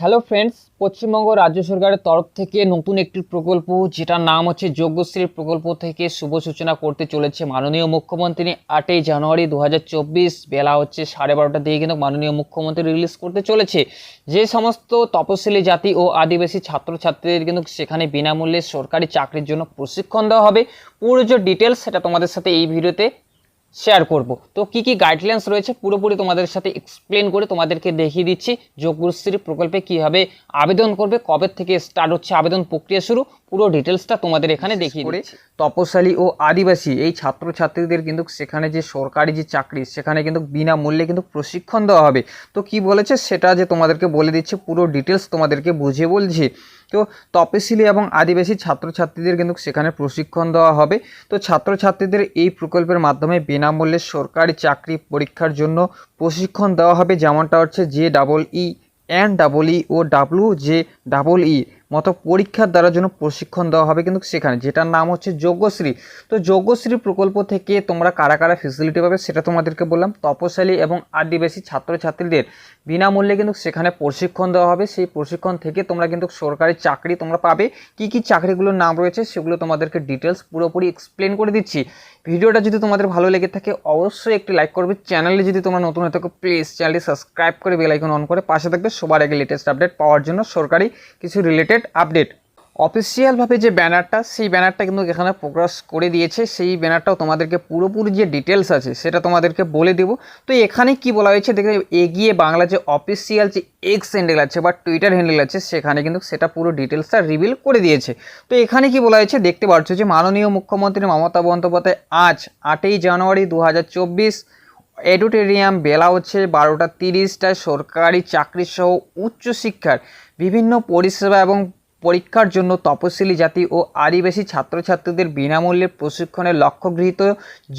Hello friends Paschimbanga রাজ্য সরকারের তরফ থেকে নতুন একটি প্রকল্প, যেটার নাম হচ্ছে যোগ্যশ্রী প্রকল্প থেকে শুভ সূচনা করতে চলেছে মাননীয় মুখ্যমন্ত্রী। আটই জানুয়ারি দু হাজার চব্বিশ বেলা হচ্ছে সাড়ে বারোটা দিয়ে কিন্তু মাননীয় মুখ্যমন্ত্রী রিলিজ করতে চলেছে। যে সমস্ত তপশিলি জাতি ও আদিবাসী ছাত্রছাত্রীদের কিন্তু সেখানে বিনামূল্যে সরকারি চাকরির জন্য প্রশিক্ষণ দেওয়া হবে। পুরো যে ডিটেলস সেটা তোমাদের সাথে এই ভিডিওতে শেয়ার করব। তো কি কি গাইডলাইন্স রয়েছে পুরোপুরি তোমাদের সাথে এক্সপ্লেন করে তোমাদেরকে দেখিয়ে দিচ্ছি যোগ্যশ্রী প্রকল্পে কীভাবে আবেদন করবে কবে থেকে স্টার্ট হচ্ছে আবেদন প্রক্রিয়া শুরু পুরো ডিটেলসটা তোমাদের এখানে দেখিয়ে করে তপশালী ও আদিবাসী এই ছাত্রছাত্রীদের কিন্তু সেখানে যে সরকারি যে চাকরি সেখানে কিন্তু বিনামূল্যে কিন্তু প্রশিক্ষণ দেওয়া হবে। তো কি বলেছে সেটা যে তোমাদেরকে বলে দিচ্ছে পুরো ডিটেলস তোমাদেরকে বুঝিয়ে বলছি। তো তপশিলি এবং আদিবাসী ছাত্রছাত্রীদের কিন্তু সেখানে প্রশিক্ষণ দেওয়া হবে। তো ছাত্রছাত্রীদের এই প্রকল্পের মাধ্যমে বিনামূল্যে সরকারি চাকরি পরীক্ষার জন্য প্রশিক্ষণ দেওয়া হবে। যেমনটা হচ্ছে J double E N double E ও ডাব্লু জে ডাবল ই মতো পরীক্ষার দ্বারা জন্য প্রশিক্ষণ দেওয়া হবে কিন্তু সেখানে, যেটার নাম হচ্ছে যোগ্যশ্রী তো যোগ্যশ্রী প্রকল্প থেকে তোমরা কারা কারা ফেসিলিটি পাবে সেটা তোমাদেরকে বললাম। তপশালী এবং আদিবাসী ছাত্রছাত্রীদের বিনামূল্যে কিন্তু সেখানে প্রশিক্ষণ দেওয়া হবে। সেই প্রশিক্ষণ থেকে তোমরা কিন্তু সরকারি চাকরি তোমরা পাবে। কি কি চাকরিগুলোর নাম রয়েছে সেগুলো তোমাদেরকে ডিটেলস পুরোপুরি এক্সপ্লেন করে দিচ্ছি। ভিডিওটা যদি তোমাদের ভালো লেগে থাকে অবশ্যই একটি লাইক করবে। চ্যানেলে যদি তোমরা নতুন হয়ে থাকো প্লিজ চ্যানেলটি সাবস্ক্রাইব করে বেল আইকন অন করে পাশে থাকবে। সবার আগে লেটেস্ট আপডেট পাওয়ার জন্য সরকারি কিছু রিলেটেড আপডেট অফিসিয়ালভাবে যে ব্যানারটা, সেই ব্যানারটা কিন্তু এখানে প্রকাশ করে দিয়েছে। সেই ব্যানারটাও তোমাদেরকে পুরোপুরি যে ডিটেলস আছে, সেটা তোমাদেরকে বলে দেবো। তো এখানে কি বলা হয়েছে দেখে এগিয়ে বাংলা যে অফিসিয়াল যে এক্স হ্যান্ডেল আছে বা টুইটার হ্যান্ডেল আছে, সেখানে কিন্তু সেটা পুরো ডিটেলসটা রিভিল করে দিয়েছে। তো এখানে কি বলা হয়েছে, দেখতে পাচ্ছ যে মাননীয় মুখ্যমন্ত্রী মমতা বন্দ্যোপাধ্যায় আজ আটই জানুয়ারি দু হাজার চব্বিশ এডুটেরিয়াম বেলা হচ্ছে বারোটা তিরিশটায় সরকারি চাকরিসহ উচ্চশিক্ষার বিভিন্ন পরিষেবা এবং পরীক্ষার জন্য তপশিলি জাতি ও আদিবাসী ছাত্রছাত্রীদের বিনামূল্যে প্রশিক্ষণের লক্ষ্য গৃহীত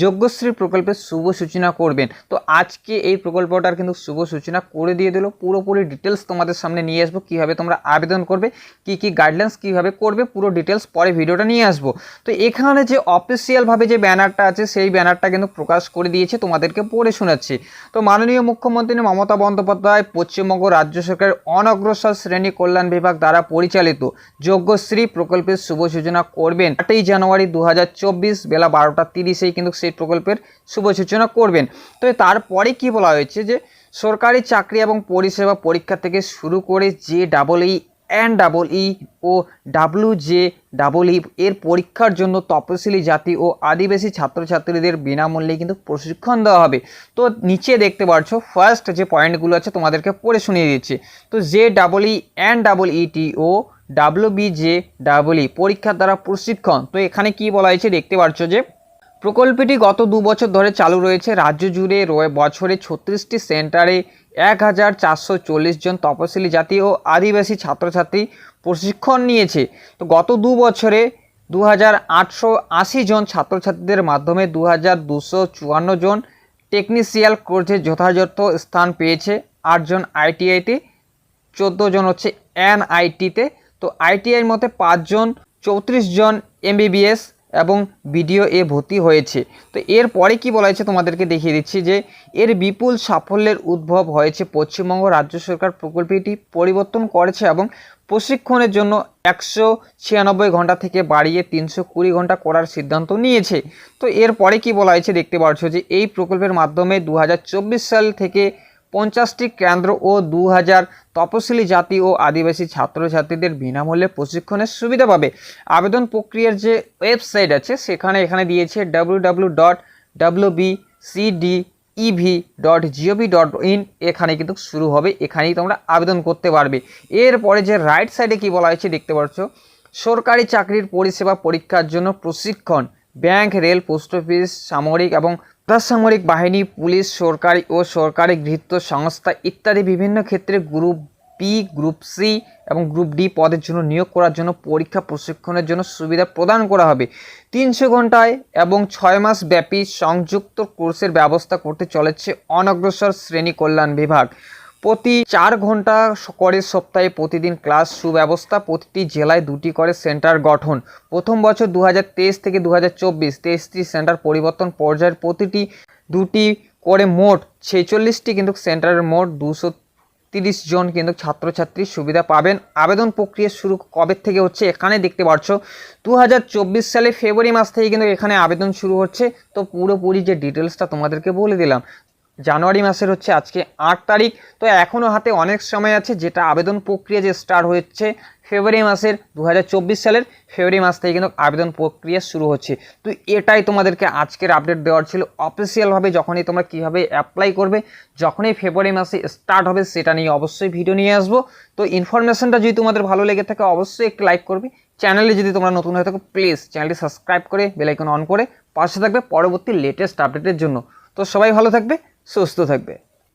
যোগ্যশ্রী প্রকল্পের শুভ সূচনা করবেন। তো আজকে এই প্রকল্পটার কিন্তু শুভ সূচনা করে দিয়ে দিল। পুরোপুরি ডিটেলস তোমাদের সামনে নিয়ে আসব, কীভাবে তোমরা আবেদন করবে, কি কি গাইডলাইন্স কীভাবে করবে, পুরো ডিটেলস পরে ভিডিওটা নিয়ে আসব। তো এখানে যে অফিসিয়ালভাবে যে ব্যানারটা আছে, সেই ব্যানারটা কিন্তু প্রকাশ করে দিয়েছে, তোমাদেরকে পড়ে শোনাচ্ছি। তো মাননীয় মুখ্যমন্ত্রী মমতা বন্দ্যোপাধ্যায় পশ্চিমবঙ্গ রাজ্য সরকারের অনগ্রসর শ্রেণি কল্যাণ বিভাগ দ্বারা পরিচালিত যোগ্যশ্রী প্রকল্পের শুভ সূচনা করবেন আটই জানুয়ারি দু হাজার চব্বিশ বেলা বারোটা তিরিশেই কিন্তু সেই প্রকল্পের শুভ সূচনা করবেন। তো তারপরে কি বলা হয়েছে যে, সরকারি চাকরি এবং পরিষেবা পরীক্ষা থেকে শুরু করে যে double E, N double E ও ডাব্লু জে ডাবল ই এর পরীক্ষার জন্য তপশিলি জাতি ও আদিবাসী ছাত্রছাত্রীদের বিনামূল্যে কিন্তু প্রশিক্ষণ দেওয়া হবে। তো নিচে দেখতে পাচ্ছ ফার্স্ট যে পয়েন্টগুলো আছে তোমাদেরকে পড়ে শুনিয়ে দিচ্ছি। তো J double E, N double E T ও W B J double E পরীক্ষার দ্বারা প্রশিক্ষণ। তো এখানে কি বলা হয়েছে দেখতে পাচ্ছ যে, প্রকল্পটি গত দু বছর ধরে চালু রয়েছে। রাজ্য জুড়ে রয়ে বছরে ছত্রিশটি সেন্টারে এক হাজার চারশো চল্লিশ জন তপশিলি জাতি ও আদিবাসী ছাত্রছাত্রী প্রশিক্ষণ নিয়েছে। তো গত দু বছরে দু হাজার আটশো আশি জন ছাত্রছাত্রীদের মাধ্যমে দু হাজার দুশো চুয়ান্ন জন টেকনিশিয়াল কোর্সে যথাযথ স্থান পেয়েছে। আটজন আইটিআইতে, চোদ্দ জন হচ্ছে এনআইটিতে তো আইটিআইয়ের মতে পাঁচজন, চৌত্রিশ জন এমবিবিএস এবং বিডিও এ ভর্তি হয়েছে। তো এর পরে কি বলা হয়েছে তোমাদেরকে দেখিয়ে দিচ্ছি যে, এর বিপুল সাফল্যের উদ্ভব হয়েছে পশ্চিমবঙ্গ রাজ্য সরকার প্রকল্পটি পরিবর্তন করেছে এবং প্রশিক্ষণের জন্য একশো ছিয়ানব্বই ঘণ্টা থেকে বাড়িয়ে তিনশো কুড়ি ঘণ্টা করার সিদ্ধান্ত নিয়েছে। তো এরপরে কি বলা হয়েছে দেখতে পাচ্ছ যে, এই প্রকল্পের মাধ্যমে দু হাজার চব্বিশ সাল থেকে পঞ্চাশটি কেন্দ্র ও দু হাজার তপশিলি জাতি ও আদিবাসী ছাত্রছাত্রীদের বিনামূল্যে প্রশিক্ষণের সুবিধা পাবে। আবেদন প্রক্রিয়ার যে ওয়েবসাইট আছে, সেখানে এখানে দিয়েছে W dot E V dot gov dot in এখানে কিন্তু শুরু হবে, এখানেই তোমরা আবেদন করতে পারবে। এরপরে যে রাইট সাইডে কি বলা হয়েছে দেখতে পাচ্ছ? সরকারি চাকরির পরিষেবা পরীক্ষার জন্য প্রশিক্ষণ ব্যাংক রেল পোস্ট অফিস সামরিক এবং সামরিক বাহিনী, পুলিশ, সরকারি ও সরকারি গৃহীত সংস্থা ইত্যাদি বিভিন্ন ক্ষেত্রে গ্রুপ বি গ্রুপ সি এবং গ্রুপ ডি পদের জন্য নিয়োগ করার জন্য পরীক্ষা প্রশিক্ষণের জন্য সুবিধা প্রদান করা হবে। তিনশো ঘন্টায় এবং ছয় মাস ব্যাপী সংযুক্ত কোর্সের ব্যবস্থা করতে চলেছে অনগ্রসর শ্রেণি কল্যাণ বিভাগ। প্রতি চার ঘণ্টা করে সপ্তাহে প্রতিদিন ক্লাস সুব্যবস্থা, প্রতিটি জেলায় দুটি করে সেন্টার গঠন। প্রথম বছর দু হাজার তেইশ থেকে দু হাজার চব্বিশ তেইশটি সেন্টার পরিবর্তন পর্যায়ের প্রতিটি দুটি করে মোট ছেচল্লিশটি কিন্তু সেন্টারের মোট দুশো তিরিশ জন কিন্তু ছাত্রছাত্রী সুবিধা পাবেন। আবেদন প্রক্রিয়া শুরু কবে থেকে হচ্ছে এখানে দেখতে পাচ্ছ? দু হাজার চব্বিশ সালে ফেব্রুয়ারি মাস থেকে কিন্তু এখানে আবেদন শুরু হচ্ছে। তো পুরোপুরি যে ডিটেলসটা তোমাদেরকে বলে দিলাম জানুয়ারি মাসের হচ্ছে আজকে আট তারিখ। তো এখনও হাতে অনেক সময় আছে যেটা আবেদন প্রক্রিয়া যে স্টার্ট হচ্ছে ফেব্রুয়ারি মাসের দু হাজার চব্বিশ সালের ফেব্রুয়ারি মাস থেকে কিন্তু আবেদন প্রক্রিয়া শুরু হচ্ছে। তো এটাই তোমাদেরকে আজকের আপডেট দেওয়ার ছিল। অফিসিয়ালভাবে যখনই তোমরা কীভাবে অ্যাপ্লাই করবে, যখনই ফেব্রুয়ারি মাসে স্টার্ট হবে সেটা নিয়ে অবশ্যই ভিডিও নিয়ে আসব। তো ইনফরমেশনটা যদি তোমাদের ভালো লেগে থাকে অবশ্যই একটু লাইক করবে। চ্যানেলে যদি তোমরা নতুন হয়ে থাকো প্লিজ চ্যানেলটি সাবস্ক্রাইব করে বেলাইকন অন করে পাশে থাকবে পরবর্তী লেটেস্ট আপডেটের জন্য। তো সবাই ভালো থাকবে। সুস্থ থাকবে।